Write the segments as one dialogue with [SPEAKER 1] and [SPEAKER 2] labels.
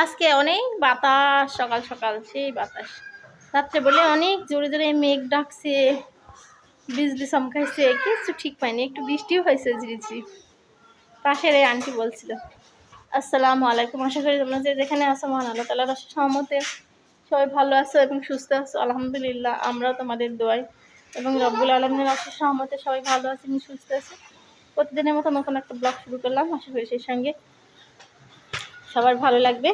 [SPEAKER 1] আজকে অনেক বাতাস, সকাল সকাল সেই বাতাস। রাত্রে বলে অনেক জোরে জোরে মেঘ ডাকছে, বিজলি চমকাইছে কিছু ঠিক পাইনি, একটু বৃষ্টিও হয়েছে ঝিরিঝিরি পাশের এই আন্টি বলছিল, আসসালামু আলাইকুম, আশা করি তোমরা যে যেখানে আছো মহান আল্লাহ তালার সহমতে সবাই ভালো আছো এবং সুস্থ আছো। আলহামদুলিল্লাহ, আমরাও তোমাদের দোয়াই এবং রব্বুল আলমের অশেষ সহমতে সবাই ভালো আছে এবং সুস্থ আছে। প্রতিদিনের মতো নতুন একটা ব্লগ শুরু করলাম। আশা করি সেই সঙ্গে সবার ভালো লাগবে।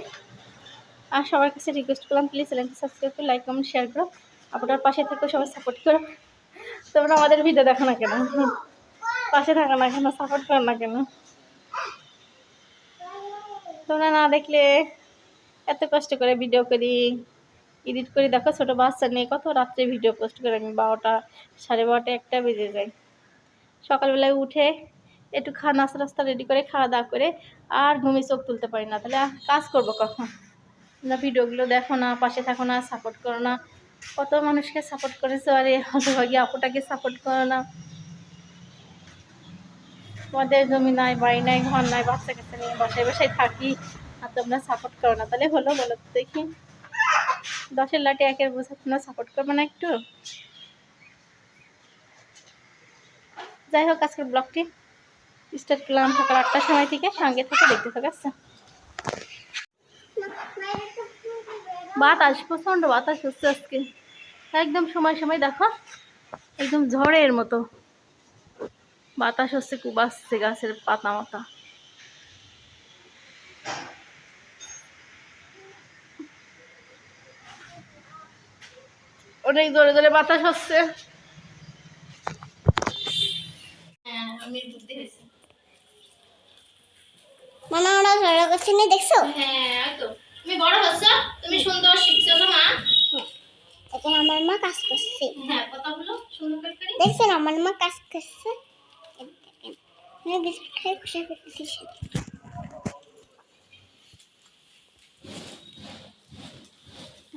[SPEAKER 1] আর সবার কাছে রিকোয়েস্ট করলাম প্লিজ চ্যানেলকে সাবস্ক্রাইব করে লাইক কমেন্ট শেয়ার করো। আপনার পাশে থেকে সবাই সাপোর্ট করো। তোমরা আমাদের ভিডিও দেখো না কেন? পাশে থাকো না কেন? সাপোর্ট করো না কেন? তোমরা না দেখলে এত কষ্ট করে ভিডিও করি এডিট করি। দেখো ছোটো বাচ্চা নিয়ে কত রাত্রে ভিডিও পোস্ট করে আমি বারোটা, সাড়ে বারোটা, একটা বেজে যায়। সকালবেলায় উঠে একটু খা নাস্তা রাস্তা রেডি করে খাওয়া দাওয়া করে আর ঘুমিয়ে চোখ তুলতে পারি না। তাহলে কাজ করব কখন? না, ভিডিওগুলো দেখো না, পাশে থাকো না সাপোর্ট করো না। কত মানুষকে সাপোর্ট করেছ, আরে হতভাগী আপুটাকে সাপোর্ট করো না। তোমাদের জমি নাই, বাড়ি নাই, ঘর নাই, বাচ্চা কাচ্চা নিয়ে বাসায় বাসায় থাকি, আর তোমরা সাপোর্ট করো না। তাহলে হলো, বলো তো দেখি। দশের লাঠি একের বোঝা, তোমরা সাপোর্ট করবে না একটু? যাই হোক, আজকের ব্লগটি স্টার্ট করলাম সকাল আটটার সময় থেকে, সঙ্গে থেকে দেখতে থাকা আচ্ছা। বাতাস, প্রচণ্ড বাতাস হচ্ছে আজকে। একদম সময় সময় দেখো, একদম ঝড়ের মতো। বাতাস হচ্ছে খুব আসছে গাছের পাতা মাতা অনেক জোরে জোরে বাতাস হচ্ছে। আমি বুদ্ধি হয়েছে।
[SPEAKER 2] মামা আমরা ঝগড়া করছে না দেখছ?
[SPEAKER 1] হ্যাঁ তো। তুমি বড় হচ্ছ তুমি সুন্দর শিখছো তো মা?
[SPEAKER 2] এখন আমার মা কাজ করছে।
[SPEAKER 1] হ্যাঁ কথা বলো সুন্দর করে
[SPEAKER 2] দেখছেন আমার মা কাজ করছে। আমি বিস্কুট খুশি করতেছি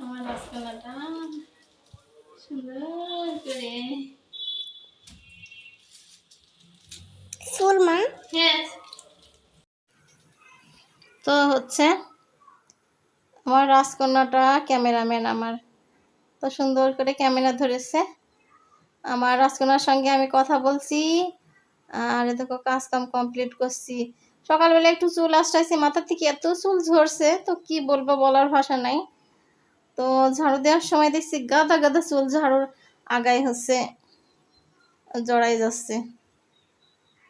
[SPEAKER 1] আমার সুন্দর করে
[SPEAKER 2] সুর মা
[SPEAKER 1] হ্যাঁ তো হচ্ছে আমার রাজকন্যাটা ক্যামেরাম্যান আমার। তো সুন্দর করে ক্যামেরা ধরেছে। আমার রাজকন্যার সঙ্গে আমি কথা বলছি, আর দেখো কাজ কাম কমপ্লিট করছি। সকালবেলা একটু চুল আসটাইছি মাথা থেকে এত চুল ঝরছে, তো কি বলব বলার ভাষা নাই। তো ঝাড়ু দেওয়ার সময় দেখছি গাদা গাদা চুল ঝাড়ুর আগায় হচ্ছে জড়াই যাচ্ছে।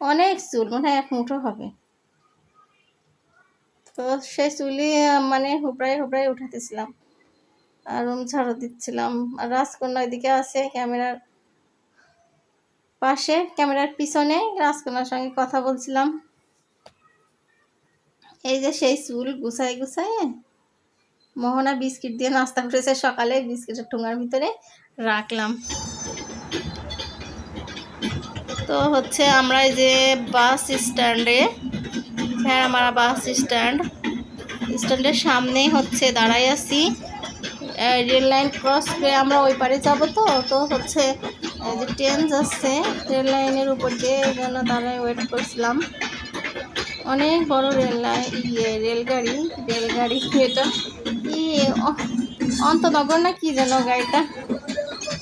[SPEAKER 1] অনেক চুল, মনে হয় এক মুঠো হবে। তো সেই চুলি মানে হুবড়াই হুবড়াই উঠাতেছিলাম আর রুম ঝাড়ু দিচ্ছিলাম। আর রাজকন্যা ওইদিকে আছে ক্যামেরার পাশে, ক্যামেরার পিছনে। রাজকন্যার সঙ্গে কথা বলছিলাম। এই যে সেই চুল গুছাই গুছাই মোহনা বিস্কিট দিয়ে নাস্তা করেছে সকালে, বিস্কিটের ঠোঙার ভিতরে রাখলাম। তো হচ্ছে আমরা এই যে বাস স্ট্যান্ডে ভেড়ামারা বাস স্ট্যান্ড। স্ট্যান্ডের সামনেই হচ্ছে দাঁড়াই আছি। রেল লাইন ক্রস করে আমরা ওই পারে যাব তো তো হচ্ছে যে ট্রেন যাচ্ছে, রেল লাইনের উপর দিয়ে জন্য দাঁড়ায় ওয়েট করছিলাম। অনেক বড় রেল লাইন ইয়ে রেলগাড়ি রেলগাড়ি, এটা কি অন্তনগর না কি যেন গাড়িটা?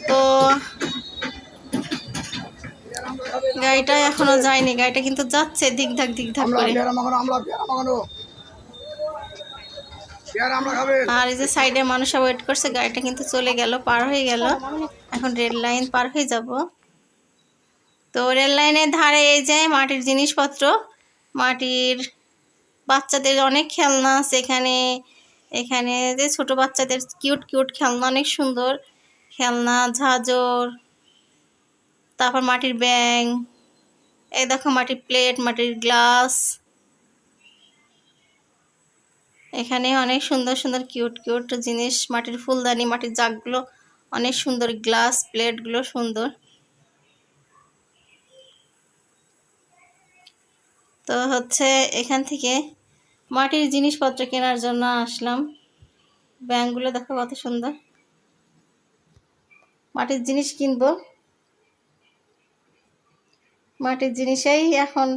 [SPEAKER 1] তো গাড়িটা এখনও যায়নি গাড়িটা কিন্তু যাচ্ছে ধাক দিক ধাক
[SPEAKER 3] আমরা
[SPEAKER 1] করে আর এই যে সাইডে মানুষ ওয়েট করছে গাড়িটা কিন্তু চলে গেল পার হয়ে গেল। এখন রেল লাইন পার হয়ে যাব। তো রেল লাইনের ধারে এই যে মাটির জিনিসপত্র মাটির বাচ্চাদের অনেক খেলনা আছে এখানে। এখানে যে ছোট বাচ্চাদের কিউট কিউট খেলনা অনেক সুন্দর। খেলনা ঝাঁঝর তারপর মাটির ব্যাং এই দেখো মাটির প্লেট মাটির গ্লাস এখানে অনেক সুন্দর সুন্দর কিউট কিউট জিনিস, মাটির ফুলদানি, মাটির জাগগুলো, অনেক সুন্দর গ্লাস প্লেটগুলো সুন্দর। তো হচ্ছে এখান থেকে মাটির জিনিসপত্র কেনার জন্য আসলাম। ব্যাংকগুলো দেখো কত সুন্দর। মাটির জিনিস কিনবো। মাটির জিনিসেই এখন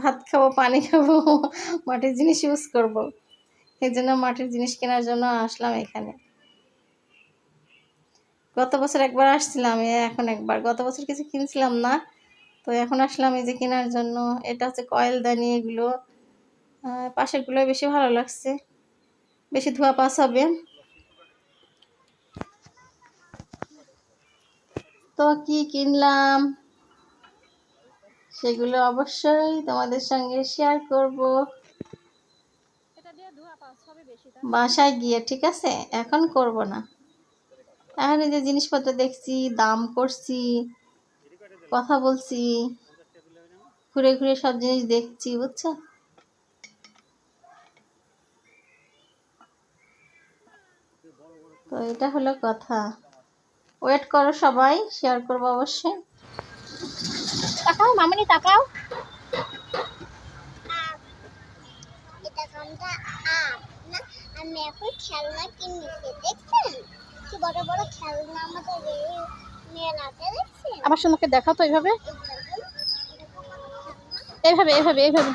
[SPEAKER 1] ভাত খাব, পানি খাব, মাটির জিনিস ইউজ করব। এই জন্য মাটির জিনিস কেনার জন্য আসলাম এখানে। গত বছর একবার আসছিলাম এখন একবার। গত বছর কিছু কিনছিলাম না, তো এখন আসলাম এই যে কেনার জন্য। এটা হচ্ছে কয়েল দানি এগুলো। পাশেরগুলো বেশি ভালো লাগছে। বেশি ধোয়া পাস হবে। তো কি কিনলাম? সেগুলো অবশ্যই তোমাদের সঙ্গে শেয়ার করব। বাসায় গিয়ে ঠিক আছে? এখন করব না। এখন যে জিনিসপত্র দেখছি দাম করছি কথা বলছি ঘুরে ঘুরে সব জিনিস দেখছি বুঝছ? তো এটা হলো কথা। ওয়েট করো সবাই শেয়ার করব অবশ্যই। তাকাও মামনি তাকাও
[SPEAKER 2] আমি এখন খেলনা কিনেছি দেখছেন কি বড় বড় খেলনা আমাদের এই মেলাতে দেখছেন
[SPEAKER 1] আমার সঙ্গে দেখা তো এইভাবে এইভাবে এইভাবে এইভাবে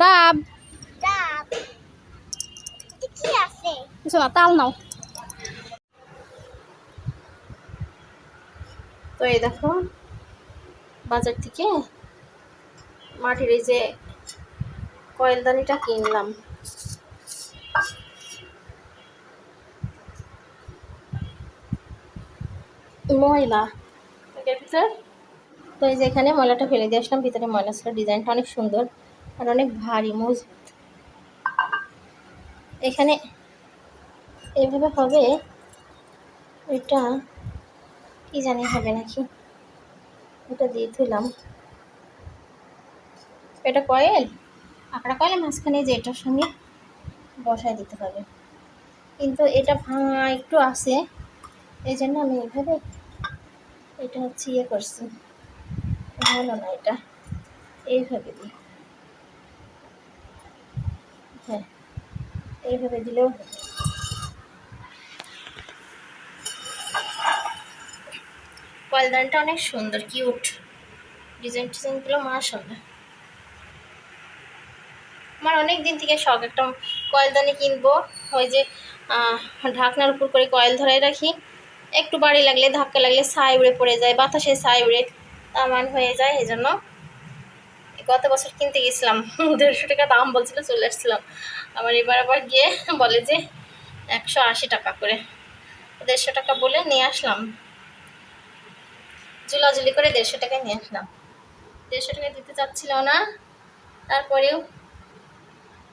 [SPEAKER 1] ডাব
[SPEAKER 2] ডাব কি আছে
[SPEAKER 1] কিছু না তাল নাও তো এই দেখো বাজার থেকে মাটির এই যে কয়েলদানিটা কিনলাম। ময়লা। তো এই যে এখানে ময়লাটা ফেলে দিয়ে আসলাম ভিতরে ময়লা ছিল ডিজাইনটা অনেক সুন্দর। আর অনেক ভারী মজবুত। এখানে এভাবে হবে, এটা কি জানি হবে নাকি? এটা দিয়ে দিলাম। এটা কয়েল? আঁকড়া কয়েল মাঝখানে যে এটার সঙ্গে বসায় দিতে হবে। কিন্তু এটা ভাঙা একটু আছে এই জন্য আমি এভাবে এটা হচ্ছে ইয়ে করছি। ভালো না এটা। এইভাবে দিই। হ্যাঁ এইভাবে দিলেও হবে। অনেক সুন্দর, কিউট। ডিজাইন টিজাইনগুলো মাশাল্লাহ আমার অনেক দিন থেকে শখ একটা কয়েলদানি কিনবো। ওই যে ঢাকনার উপর করে কয়েল ধরাই রাখি। একটু বাড়ি লাগলে ধাক্কা লাগলে ছাই উড়ে পড়ে যায়, বাতাসে ছাই উড়ে তামান হয়ে যায়, এই জন্য গত বছর কিনতে গেছিলাম। দেড়শো টাকা দাম বলছিল, চলে আসছিলাম। আবার এবার আবার গিয়ে বলে যে একশো আশি টাকা করে। দেড়শো টাকা বলে নিয়ে আসলাম। জুলাজুলি করে দেড়শো টাকায় নিয়ে আসলাম। দেড়শো টাকা দিতে চাচ্ছিল না। তারপরেও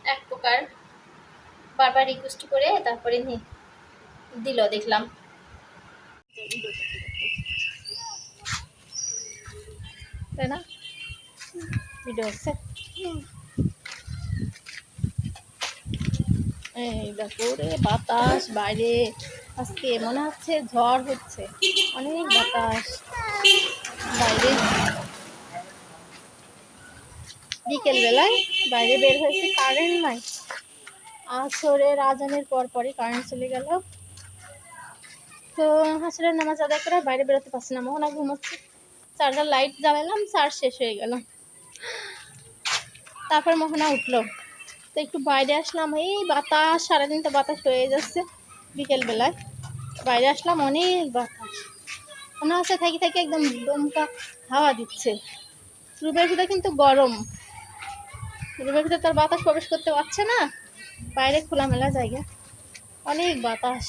[SPEAKER 1] এক প্রকার বারবার রিকোয়েস্ট করে তারপরে নিয়ে দিল দেখলাম। তাই না? ভিডিও হচ্ছে এই দেখো রে বাতাস, বাইরে আজকে মনে হচ্ছে ঝড় হচ্ছে। অনেক বাতাস। বাইরে বিকেল বেলায় বাইরে বের হয়েছে কারেন্ট নাই। আসরের আজানের পর পরই কারেন্ট চলে গেল। তো আসরের নামাজ আদায় করে বাইরে বেরোতে পারছি না। মোহনা ঘুমোচ্ছে। চার্জার লাইট জ্বালালাম চার্জ শেষ হয়ে গেল। তারপর মোহনা উঠল। তো একটু বাইরে আসলাম, এই বাতাস, সারাদিন তো বাতাস হয়ে যাচ্ছে বিকেল বেলায় বাইরে আসলাম, অনেক বাতাস। মনে হচ্ছে থাকি থাকি একদম দমকা হাওয়া দিচ্ছে। রুমের ভিতরে কিন্তু গরম। রুমের ভিতরে তার বাতাস প্রবেশ করতে পারছে না। বাইরে খোলামেলা জায়গা। অনেক বাতাস।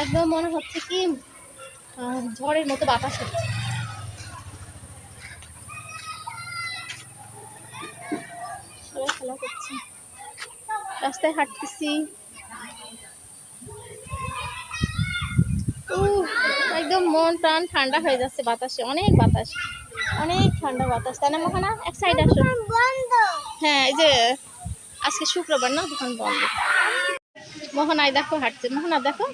[SPEAKER 1] একদম মনে হচ্ছে কি ঝড়ের মতো বাতাস হচ্ছে সবাই খেলা করছে রাস্তায় হাঁটতেছি। একদম মন প্রাণ ঠান্ডা হয়ে যাচ্ছে বাতাসে অনেক বাতাস অনেক ঠান্ডা বাতাস। তাই না মোহনা? এক সাইড আসো। হ্যাঁ এই যে আজকে শুক্রবার না দোকান বন্ধ। মোহনায় দেখো হাঁটছে। মোহনা দেখো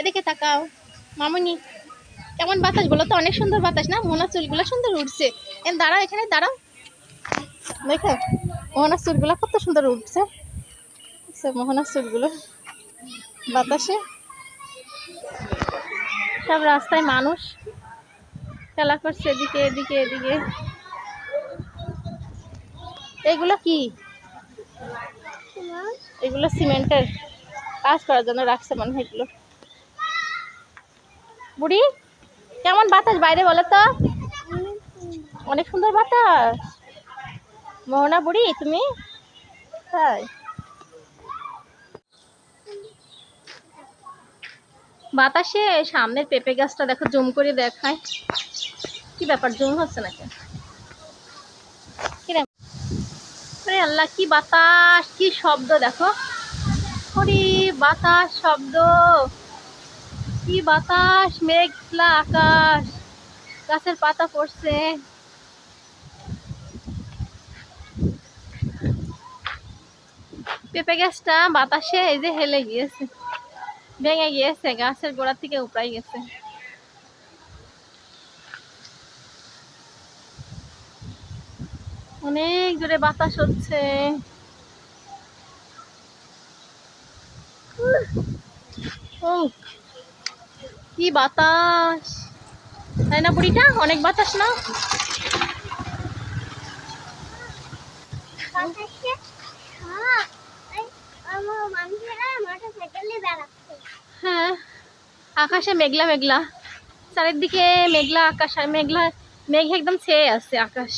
[SPEAKER 1] এদিকে তাকাও। মামনি কেমন বাতাস বলো তো? অনেক সুন্দর বাতাস না? মোহনার চুলগুলো সুন্দর উঠছে দাঁড়াও এখানে দাঁড়াও। দেখো মোহনার চুলগুলো কত সুন্দর উঠছে সে মোহনার চুলগুলো বাতাসে। সব রাস্তায় মানুষ। খেলা করছে এদিকে এদিকে এদিকে। এগুলো কি? এগুলো সিমেন্টের কাজ করার জন্য রাখছে মনে হয় এগুলো। বুড়ি, কেমন বাতাস বাইরে বলো তো? অনেক সুন্দর বাতাস। মোহনা বুড়ি, তুমি? তাই। বাতাসে সামনের পেঁপে গাছটা দেখো, জুম করে দেখায়। কি ব্যাপার, জুম হচ্ছে নাকি? আল্লাহ, কি বাতাস, কি শব্দ দেখো। ওরে বাতাস শব্দ, কি বাতাস, মেঘলা আকাশ, গাছের পাতা পড়ছে। পেঁপে গাছটা বাতাসে এই যে হেলে গিয়েছে। ভেঙে গিয়েছে, গাছের গোড়া থেকে উপড়াই গেছে। অনেক জোরে বাতাস হচ্ছে। কি বাতাস। তাই না, বুড়িটা? অনেক বাতাস না?
[SPEAKER 2] হ্যাঁ আমার মানুষেরা বেড়াচ্ছে।
[SPEAKER 1] হ্যাঁ আকাশে মেঘলা মেঘলা। চারিদিকে মেঘলা আকাশ আর মেঘলা মেঘ একদম ছেয়ে আছে আকাশ।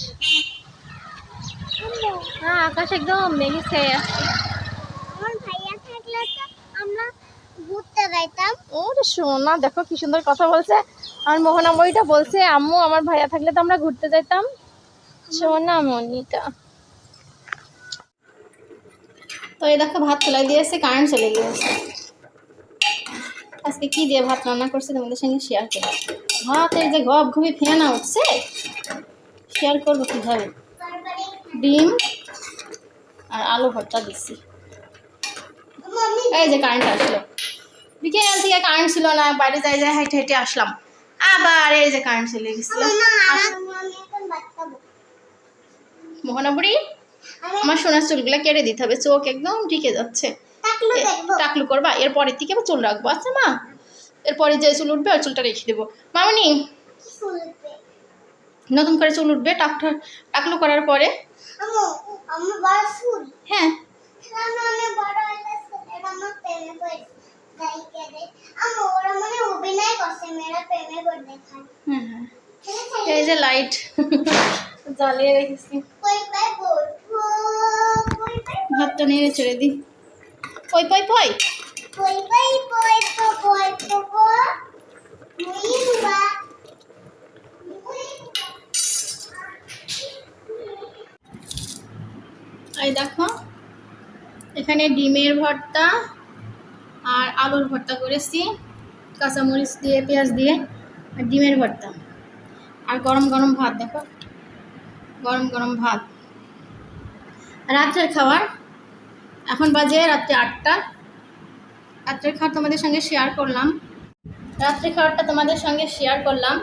[SPEAKER 1] হ্যাঁ আকাশ একদম মেঘে ছেয়ে আছে।
[SPEAKER 2] আমার ভাইয়া থাকলে তো আমরা ঘুরতে যাইতাম।
[SPEAKER 1] ও রে সোনা দেখো কি সুন্দর কথা বলছে। মোহনাময়ীটা বলছে আম্মু আমার ভাইয়া থাকলে তো আমরা ঘুরতে যেতাম সোনা মনিটা তো এই দেখো ভাত চলে দিয়েছে কারেন্ট চলে গিয়েছে। আজকে কি দিয়ে ভাত রান্না করছে তোমাদের সঙ্গে শেয়ার করি ভাত এই যে গপ ঘুমে ফেনা উঠছে শেয়ার করব কীভাবে? ডিম আর আলু ভর্তা দিচ্ছি। এই যে কারেন্ট আসলো। বিকেল থেকে কারেন্ট ছিল না বাইরে যাই যাই হেঁটে হেঁটে আসলাম। আবার এই যে কারেন্ট চলে গেছিল
[SPEAKER 2] আমি
[SPEAKER 1] আমার সোনার চুলগুলো কেটে দিতে হবে চোখ একদম ঢিকে যাচ্ছে।
[SPEAKER 2] টাকলু
[SPEAKER 1] করবা? এরপরের থেকে আবার চুল রাখব। আচ্ছা মা। এরপরে যে চুল উঠবে ওই চুলটা রেখে দেবো। মামনি নতুন করে চুল উঠবে টাকটা টাকলু করার পরে? হ্যাঁ।
[SPEAKER 2] মানে দেখায়।
[SPEAKER 1] হ্যাঁ হ্যাঁ। এই যে লাইট জ্বালিয়ে রেখেছি। ভাতটা নেড়ে ছেড়ে দিই পই পই পই।
[SPEAKER 2] কই পাই কই তো কই তো কো মুইবা
[SPEAKER 1] এই দেখো এখানে ডিমের ভর্তা আর আলুর ভর্তা করেছি কাঁচামরিচ দিয়ে পেঁয়াজ দিয়ে আর ডিমের ভর্তা। আর গরম গরম ভাত দেখো। গরম গরম ভাত। রাত্রের খাবার এখন বাজে রাত্রে আটটা। রাত্রের খাবার তোমাদের সঙ্গে শেয়ার করলাম। রাত্রে খাওয়ারটা তোমাদের সঙ্গে শেয়ার করলাম।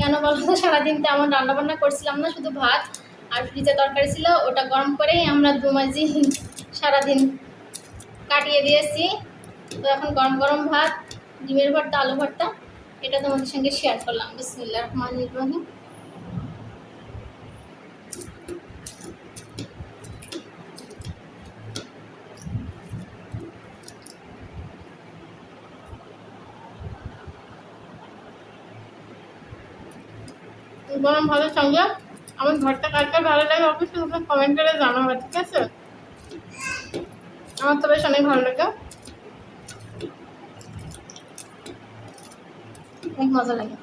[SPEAKER 1] কেন বলো তো সারাদিন তেমন রান্নাবান্না করছিলাম না, শুধু ভাত আর ফ্রিজে তরকারি ছিল, ওটা গরম করেই আমরা দু মাঝি সারাদিন কাটিয়ে দিয়েছি। তো এখন গরম গরম ভাত, ডিমের ভর্তা আলু ভর্তা, এটা তোমাদের সঙ্গে শেয়ার করলাম। বিসমিল্লাহ রহমান রহিম। গরম ভাতের সঙ্গে আমার ঘরটা কার ভালো লাগে অবশ্যই তোমরা কমেন্ট করে জানাব, ঠিক আছে? আমার তো বেশ অনেক ভালো লাগে। অনেক মজা লাগে।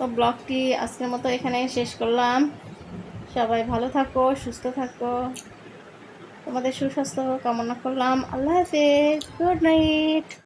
[SPEAKER 1] তো ব্লগটি আজকের মতো এখানে শেষ করলাম। সবাই ভালো থাকো, সুস্থ থাকো। তোমাদের সুস্বাস্থ্য কামনা করলাম। আল্লাহ হাফেজ। Good night.